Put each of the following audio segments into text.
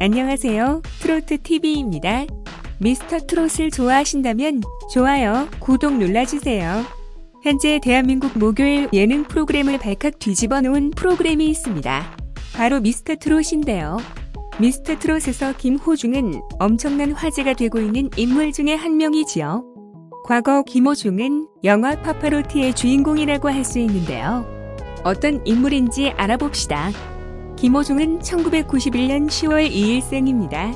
안녕하세요. 트로트 TV입니다. 미스터 트롯을 좋아하신다면 좋아요, 구독 눌러주세요. 현재 대한민국 목요일 예능 프로그램을 발칵 뒤집어 놓은 프로그램이 있습니다. 바로 미스터 트롯인데요. 미스터 트롯에서 김호중은 엄청난 화제가 되고 있는 인물 중에 한 명이지요. 과거 김호중은 영화 파파로티의 주인공이라고 할 수 있는데요. 어떤 인물인지 알아봅시다. 김호중은 1991년 10월 2일 생입니다.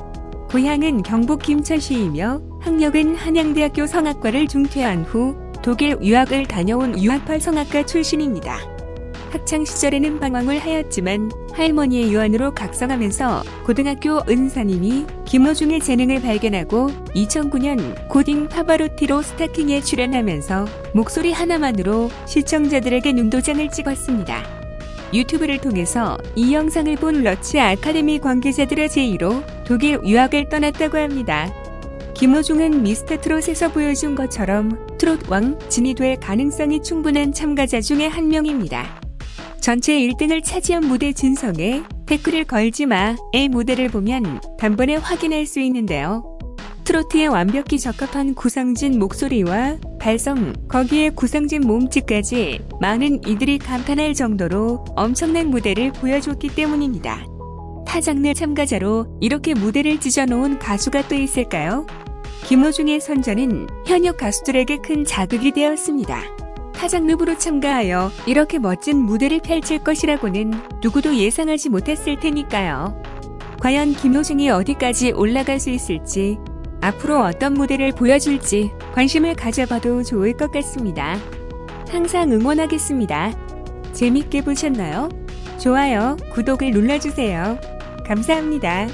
고향은 경북 김천시이며 학력은 한양대학교 성악과를 중퇴한 후 독일 유학을 다녀온 유학파 성악가 출신입니다. 학창 시절에는 방황을 하였지만 할머니의 유언으로 각성하면서 고등학교 은사님이 김호중의 재능을 발견하고 2009년 고딩 파바로티로 스타킹에 출연하면서 목소리 하나만으로 시청자들에게 눈도장을 찍었습니다. 유튜브를 통해서 이 영상을 본 러치 아카데미 관계자들의 제의로 독일 유학을 떠났다고 합니다. 김호중은 미스터 트롯에서 보여준 것처럼 트롯 왕 진이 될 가능성이 충분한 참가자 중에 한 명입니다. 전체 1등을 차지한 무대 진성에 태클을 걸지 마의 무대를 보면 단번에 확인할 수 있는데요. 트로트에 완벽히 적합한 구성진 목소리와 발성, 거기에 구성진 몸짓까지 많은 이들이 감탄할 정도로 엄청난 무대를 보여줬기 때문입니다. 타 장르 참가자로 이렇게 무대를 찢어놓은 가수가 또 있을까요? 김호중의 선전은 현역 가수들에게 큰 자극이 되었습니다. 타 장르부로 참가하여 이렇게 멋진 무대를 펼칠 것이라고는 누구도 예상하지 못했을 테니까요. 과연 김호중이 어디까지 올라갈 수 있을지 앞으로 어떤 무대를 보여줄지 관심을 가져봐도 좋을 것 같습니다. 항상 응원하겠습니다. 재밌게 보셨나요? 좋아요, 구독을 눌러주세요. 감사합니다.